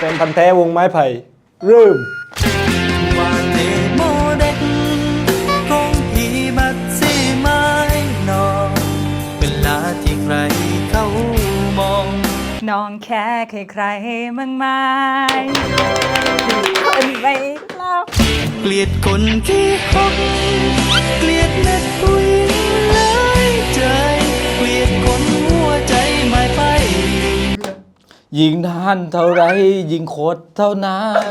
เป็นพันธุ์แท้วงไม้ไผ่เริ่มว่าเดโมเด็กคงผีบัดสีไม้นอนเวลาที่ใครเขามองน้องแค่ใครใครๆมั่งไม้คนไม่เล่าเกลียดคนที่ฮกเกลียดเม็ดผู้หญิง ยิงนานเท่าไร ยิงโคตรเท่านั้น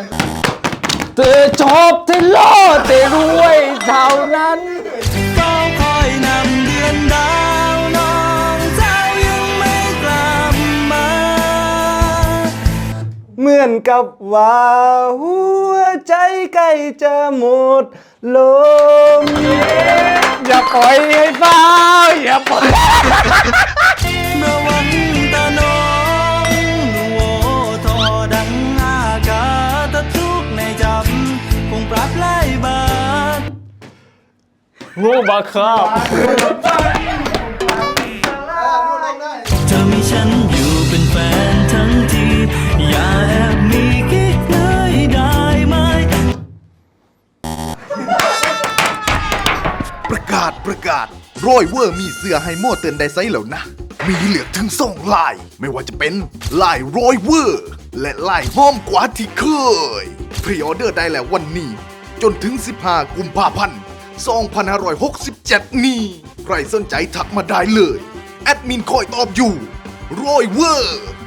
เธอชอบเธอล่อเธอรวยเท่านั้นเฝ้าคอยนำเดือนดาวน้องเจ้ายังไม่กลับมา เหมือนกับว่าหัวใจใกล้จะหมดลม อย่าปล่อยให้ฟ้าอย่าปล่อย งูบาคาบเธอมีฉันอยู่เป็นแฟนทั้งที อย่าแอบมีกิ๊กเลยได้ไหม ประกาศประกาศโรยเวอร์มีเสื้อให้โมเติร์นไดไซส์แล้วนะ มีเหลือถึงสองลาย ไม่ว่าจะเป็นลายโรยเวอร์ และลายห้อมกว่าที่เคย พรีออเดอร์ได้แล้ววันนี้ จนถึง 15 กุมภาพันธ์ 2567 นี้ใครสนใจทักมาได้เลย แอดมินคอยตอบอยู่โรยเวอร์